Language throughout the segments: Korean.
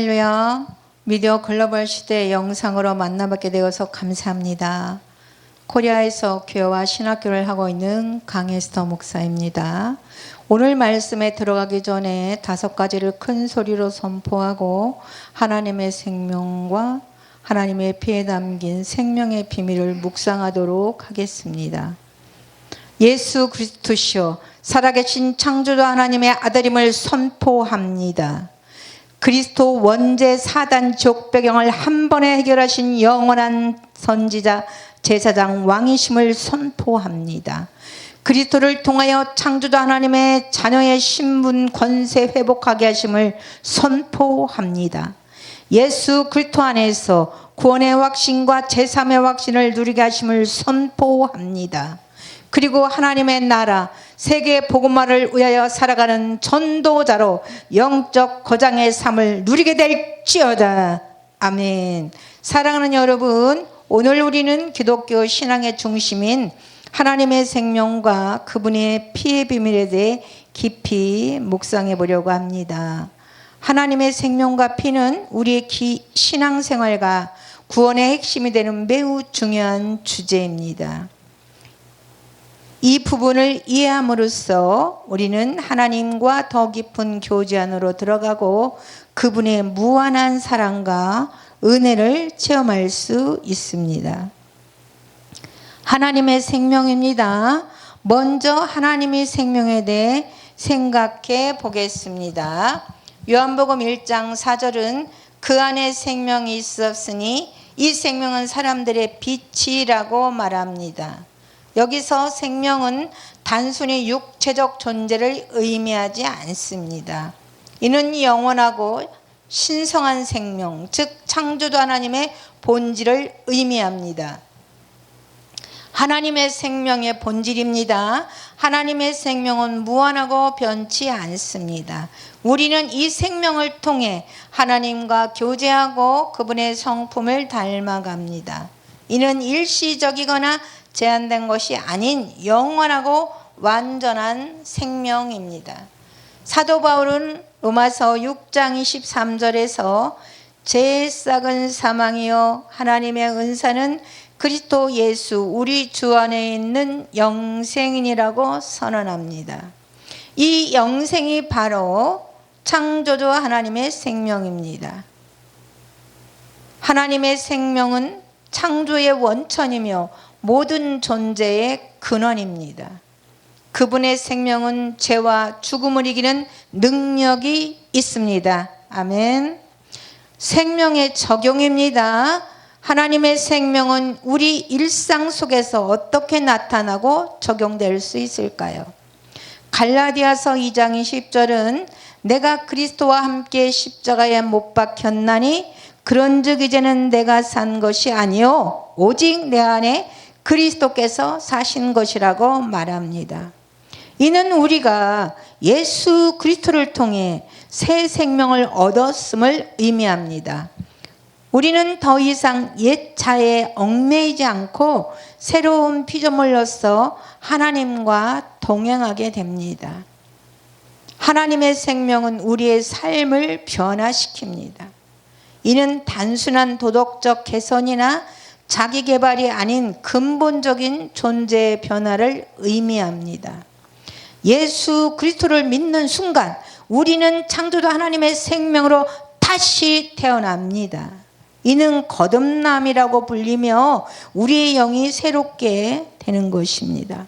할렐루야. 미디어 글로벌 시대 영상으로 만나뵙게 되어서 감사합니다. 코리아에서 교회와 신학교를 하고 있는 강에스터 목사입니다. 오늘 말씀에 들어가기 전에 다섯 가지를 큰 소리로 선포하고 하나님의 생명과 하나님의 피에 담긴 생명의 비밀을 묵상하도록 하겠습니다. 예수 그리스도시요 살아계신 창조주 하나님의 아들임을 선포합니다. 그리스도 원죄 사단 족배경을 한 번에 해결하신 영원한 선지자 제사장 왕이심을 선포합니다. 그리스도를 통하여 창조주 하나님의 자녀의 신분 권세 회복하게 하심을 선포합니다. 예수 그리스도 안에서 구원의 확신과 제3의 확신을 누리게 하심을 선포합니다. 그리고 하나님의 나라 세계 복음화를 위하여 살아가는 전도자로 영적 거장의 삶을 누리게 될지어다. 아멘. 사랑하는 여러분, 오늘 우리는 기독교 신앙의 중심인 하나님의 생명과 그분의 피의 비밀에 대해 깊이 묵상해 보려고 합니다. 하나님의 생명과 피는 우리의 기, 신앙생활과 구원의 핵심이 되는 매우 중요한 주제입니다. 이 부분을 이해함으로써 우리는 하나님과 더 깊은 교제 안으로 들어가고 그분의 무한한 사랑과 은혜를 체험할 수 있습니다. 하나님의 생명입니다. 먼저 하나님의 생명에 대해 생각해 보겠습니다. 요한복음 1장 4절은 그 안에 생명이 있었으니 이 생명은 사람들의 빛이라고 말합니다. 여기서 생명은 단순히 육체적 존재를 의미하지 않습니다. 이는 영원하고 신성한 생명, 즉 창조주 하나님의 본질을 의미합니다. 하나님의 생명의 본질입니다. 하나님의 생명은 무한하고 변치 않습니다. 우리는 이 생명을 통해 하나님과 교제하고 그분의 성품을 닮아갑니다. 이는 일시적이거나 제한된 것이 아닌 영원하고 완전한 생명입니다. 사도 바울은 로마서 6장 23절에서 제 싹은 사망이요 하나님의 은사는 그리스도 예수 우리 주 안에 있는 영생이라고 선언합니다. 이 영생이 바로 창조주 하나님의 생명입니다. 하나님의 생명은 창조의 원천이며 모든 존재의 근원입니다. 그분의 생명은 죄와 죽음을 이기는 능력이 있습니다. 아멘. 생명의 적용입니다. 하나님의 생명은 우리 일상 속에서 어떻게 나타나고 적용될 수 있을까요? 갈라디아서 2장 20절은 내가 그리스도와 함께 십자가에 못 박혔나니 그런즉 이제는 내가 산 것이 아니요 오직 내 안에 그리스도께서 사신 것이라고 말합니다. 이는 우리가 예수 그리스도를 통해 새 생명을 얻었음을 의미합니다. 우리는 더 이상 옛 차에 얽매이지 않고 새로운 피조물로서 하나님과 동행하게 됩니다. 하나님의 생명은 우리의 삶을 변화시킵니다. 이는 단순한 도덕적 개선이나 자기 개발이 아닌 근본적인 존재의 변화를 의미합니다. 예수 그리스도를 믿는 순간 우리는 창조주 하나님의 생명으로 다시 태어납니다. 이는 거듭남이라고 불리며 우리의 영이 새롭게 되는 것입니다.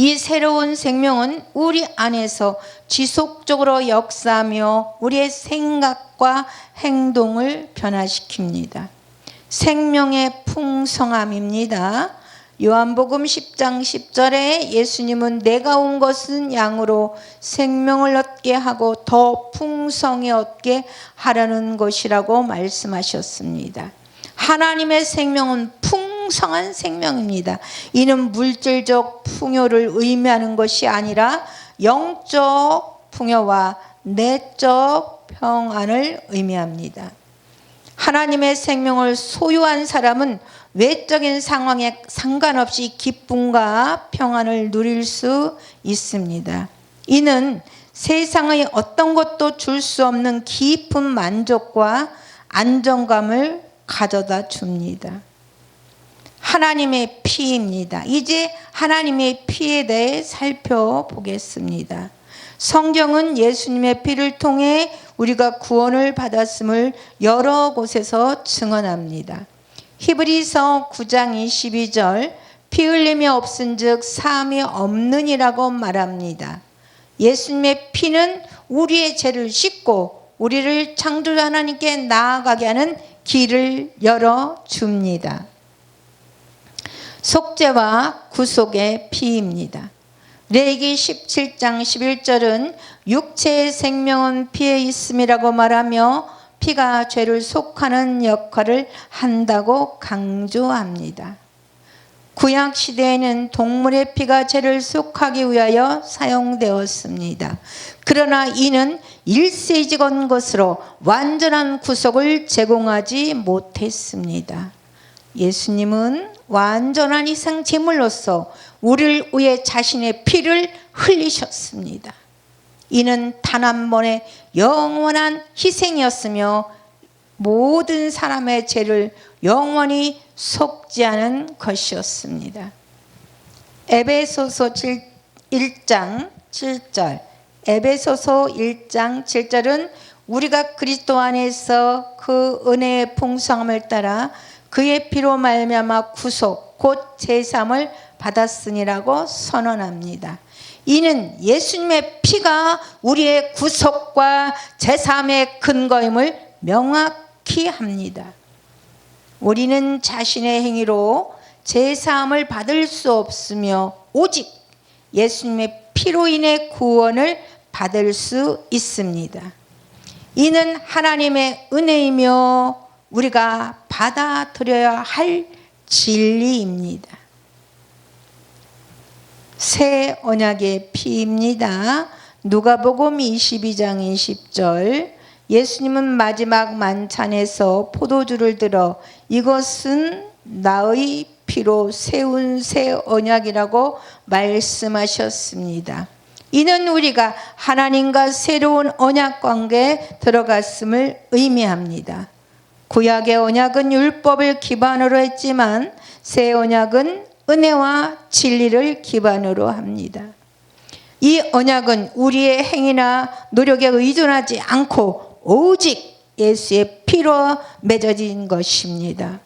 이 새로운 생명은 우리 안에서 지속적으로 역사하며 우리의 생각과 행동을 변화시킵니다. 생명의 풍성함입니다. 요한복음 10장 10절에 예수님은 내가 온 것은 양으로 생명을 얻게 하고 더 풍성히 얻게 하라는 것이라고 말씀하셨습니다. 하나님의 생명은 풍 성한 생명입니다. 이는 물질적 풍요를 의미하는 것이 아니라 영적 풍요와 내적 평안을 의미합니다. 하나님의 생명을 소유한 사람은 외적인 상황에 상관없이 기쁨과 평안을 누릴 수 있습니다. 이는 세상의 어떤 것도 줄 수 없는 깊은 만족과 안정감을 가져다 줍니다. 하나님의 피입니다. 이제 하나님의 피에 대해 살펴보겠습니다. 성경은 예수님의 피를 통해 우리가 구원을 받았음을 여러 곳에서 증언합니다. 히브리서 9장 22절 피 흘림이 없은즉 사함이 없느니라고 말합니다. 예수님의 피는 우리의 죄를 씻고 우리를 창조주 하나님께 나아가게 하는 길을 열어 줍니다. 속죄와 구속의 피입니다. 레기 17장 11절은 육체의 생명은 피에 있음이라고 말하며 피가 죄를 속하는 역할을 한다고 강조합니다. 구약 시대에는 동물의 피가 죄를 속하기 위하여 사용되었습니다. 그러나 이는 일세지건 것으로 완전한 구속을 제공하지 못했습니다. 예수님은 완전한 이상 제물로서 우리를 위해 자신의 피를 흘리셨습니다. 이는 단 한 번의 영원한 희생이었으며 모든 사람의 죄를 영원히 속지하는 것이었습니다. 에베소서 1장 7절 에베소서 1장 7절은 우리가 그리스도 안에서 그 은혜의 풍성함을 따라 그의 피로 말미암아 구속 곧 제삼을 받았으니라고 선언합니다. 이는 예수님의 피가 우리의 구속과 제삼의 근거임을 명확히 합니다. 우리는 자신의 행위로 제사함을 받을 수 없으며 오직 예수님의 피로 인해 구원을 받을 수 있습니다. 이는 하나님의 은혜이며 우리가 받아들여야 할 진리입니다. 새 언약의 피입니다. 누가복음 22장 20절 예수님은 마지막 만찬에서 포도주를 들어 이것은 나의 피로 세운 새 언약이라고 말씀하셨습니다. 이는 우리가 하나님과 새로운 언약 관계에 들어갔음을 의미합니다. 구약의 언약은 율법을 기반으로 했지만 새 언약은 은혜와 진리를 기반으로 합니다. 이 언약은 우리의 행위나 노력에 의존하지 않고 오직 예수의 피로 맺어진 것입니다.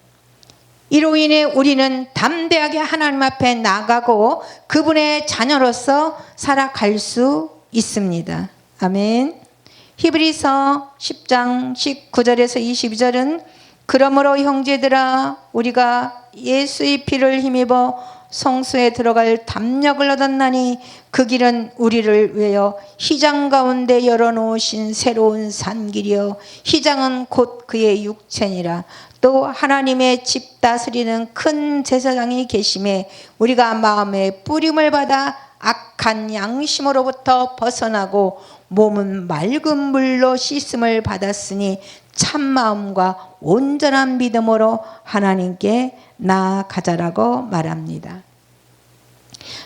이로 인해 우리는 담대하게 하나님 앞에 나가고 그분의 자녀로서 살아갈 수 있습니다. 아멘. 히브리서 10장 19절에서 22절은 그러므로 형제들아 우리가 예수의 피를 힘입어 성수에 들어갈 담력을 얻었나니 그 길은 우리를 위하여 희장 가운데 열어놓으신 새로운 산길이요. 희장은 곧 그의 육체니라. 또 하나님의 집 다스리는 큰 제사장이 계심에 우리가 마음의 뿌림을 받아 악한 양심으로부터 벗어나고 몸은 맑은 물로 씻음을 받았으니 참 마음과 온전한 믿음으로 하나님께 나아가자라고 말합니다.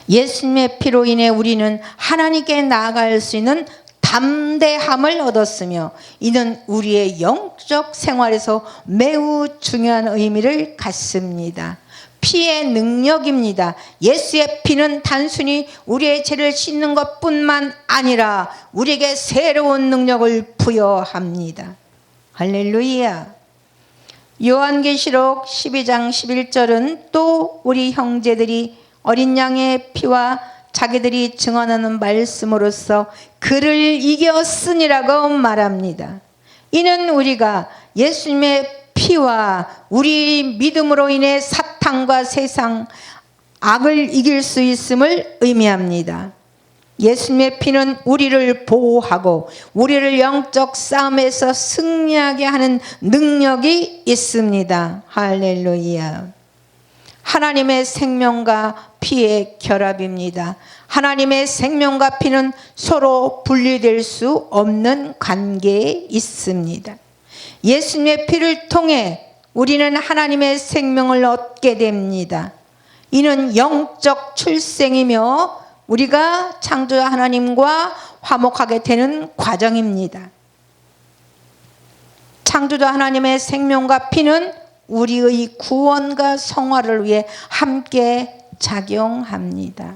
예수님의 피로 인해 우리는 하나님께 나아갈 수 있는 담대함을 얻었으며 이는 우리의 영적 생활에서 매우 중요한 의미를 갖습니다. 피의 능력입니다. 예수의 피는 단순히 우리의 죄를 씻는 것뿐만 아니라 우리에게 새로운 능력을 부여합니다. 할렐루야. 요한계시록 12장 11절은 또 우리 형제들이 어린 양의 피와 자기들이 증언하는 말씀으로써 그를 이겼으니라고 말합니다. 이는 우리가 예수님의 피와 우리 믿음으로 인해 사탄과 세상 악을 이길 수 있음을 의미합니다. 예수님의 피는 우리를 보호하고 우리를 영적 싸움에서 승리하게 하는 능력이 있습니다. 할렐루야. 하나님의 생명과 피의 결합입니다. 하나님의 생명과 피는 서로 분리될 수 없는 관계에 있습니다. 예수님의 피를 통해 우리는 하나님의 생명을 얻게 됩니다. 이는 영적 출생이며 우리가 창조 하나님과 화목하게 되는 과정입니다. 창조주 하나님의 생명과 피는 우리의 구원과 성화를 위해 함께 작용합니다.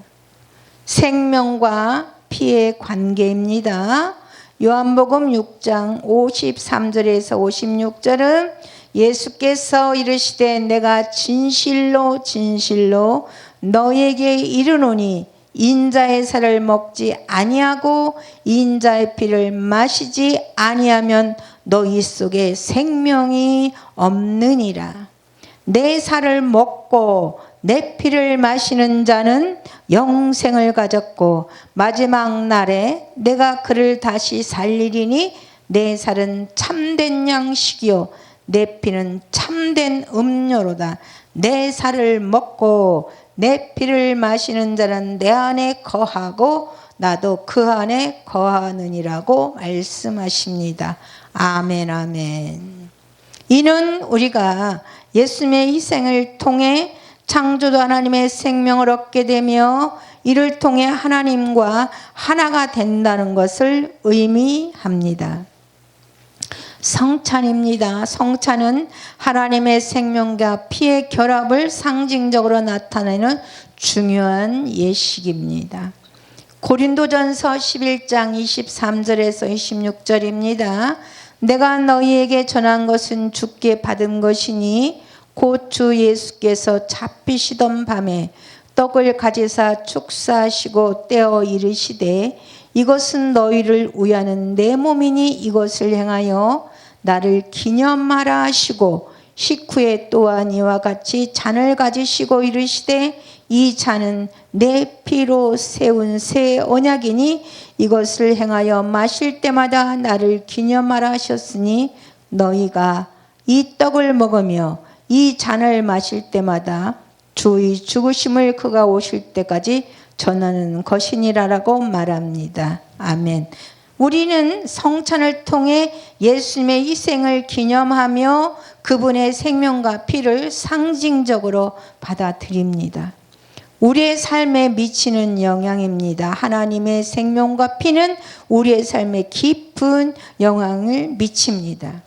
생명과 피의 관계입니다. 요한복음 6장 53절에서 56절은 예수께서 이르시되 내가 진실로 진실로 너에게 이르노니 인자의 살을 먹지 아니하고 인자의 피를 마시지 아니하면 너희 속에 생명이 없느니라. 내 살을 먹고 내 피를 마시는 자는 영생을 가졌고 마지막 날에 내가 그를 다시 살리리니 내 살은 참된 양식이요 내 피는 참된 음료로다. 내 살을 먹고 내 피를 마시는 자는 내 안에 거하고 나도 그 안에 거하느니라고 말씀하십니다. 아멘, 아멘. 이는 우리가 예수님의 희생을 통해 창조주 하나님의 생명을 얻게 되며 이를 통해 하나님과 하나가 된다는 것을 의미합니다. 성찬입니다. 성찬은 하나님의 생명과 피의 결합을 상징적으로 나타내는 중요한 예식입니다. 고린도전서 11장 23절에서 26절입니다. 내가 너희에게 전한 것은 주께 받은 것이니 곧 주 예수께서 잡히시던 밤에 떡을 가지사 축사하시고 떼어 이르시되 이것은 너희를 위하는 내 몸이니 이것을 행하여 나를 기념하라 하시고 식후에 또한 이와 같이 잔을 가지시고 이르시되 이 잔은 내 피로 세운 새 언약이니 이것을 행하여 마실 때마다 나를 기념하라 하셨으니 너희가 이 떡을 먹으며 이 잔을 마실 때마다 주의 죽으심을 그가 오실 때까지 전하는 것이니라라고 말합니다. 아멘. 우리는 성찬을 통해 예수님의 희생을 기념하며 그분의 생명과 피를 상징적으로 받아들입니다. 우리의 삶에 미치는 영향입니다. 하나님의 생명과 피는 우리의 삶에 깊은 영향을 미칩니다.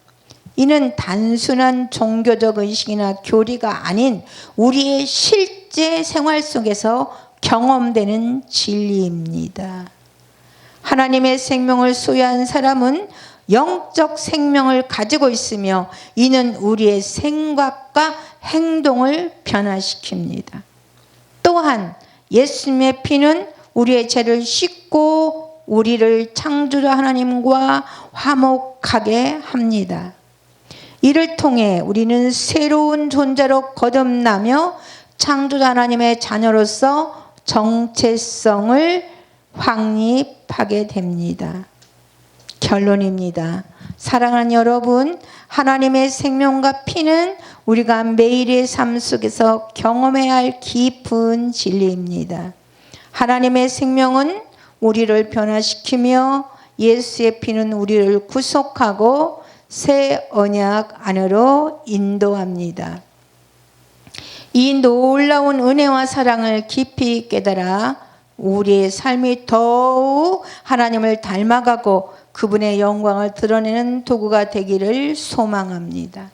이는 단순한 종교적 의식이나 교리가 아닌 우리의 실제 생활 속에서 경험되는 진리입니다. 하나님의 생명을 소유한 사람은 영적 생명을 가지고 있으며 이는 우리의 생각과 행동을 변화시킵니다. 또한 예수님의 피는 우리의 죄를 씻고 우리를 창조주 하나님과 화목하게 합니다. 이를 통해 우리는 새로운 존재로 거듭나며 창조주 하나님의 자녀로서 정체성을 확립하게 됩니다. 결론입니다. 사랑하는 여러분, 하나님의 생명과 피는 우리가 매일의 삶 속에서 경험해야 할 깊은 진리입니다. 하나님의 생명은 우리를 변화시키며 예수의 피는 우리를 구속하고 새 언약 안으로 인도합니다. 이 놀라운 은혜와 사랑을 깊이 깨달아 우리의 삶이 더욱 하나님을 닮아가고 그분의 영광을 드러내는 도구가 되기를 소망합니다.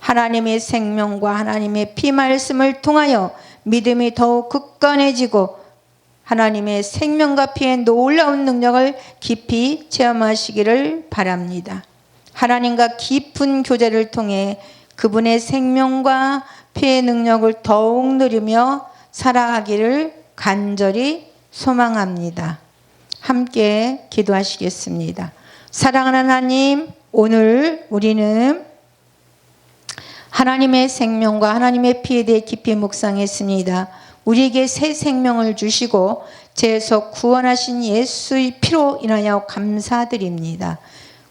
하나님의 생명과 하나님의 피 말씀을 통하여 믿음이 더욱 굳건해지고 하나님의 생명과 피의 놀라운 능력을 깊이 체험하시기를 바랍니다. 하나님과 깊은 교제를 통해 그분의 생명과 피의 능력을 더욱 누리며 살아가기를 간절히 소망합니다. 함께 기도하시겠습니다. 사랑하는 하나님, 오늘 우리는 하나님의 생명과 하나님의 피에 대해 깊이 묵상했습니다. 우리에게 새 생명을 주시고 죄에서 구원하신 예수의 피로 인하여 감사드립니다.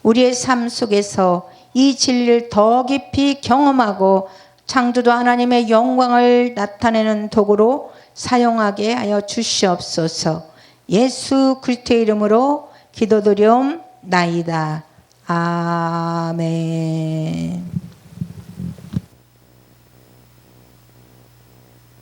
우리의 삶 속에서 이 진리를 더 깊이 경험하고 창조도 하나님의 영광을 나타내는 도구로 사용하게 하여 주시옵소서. 예수 그리스도의 이름으로 기도드리옵나이다. 아멘.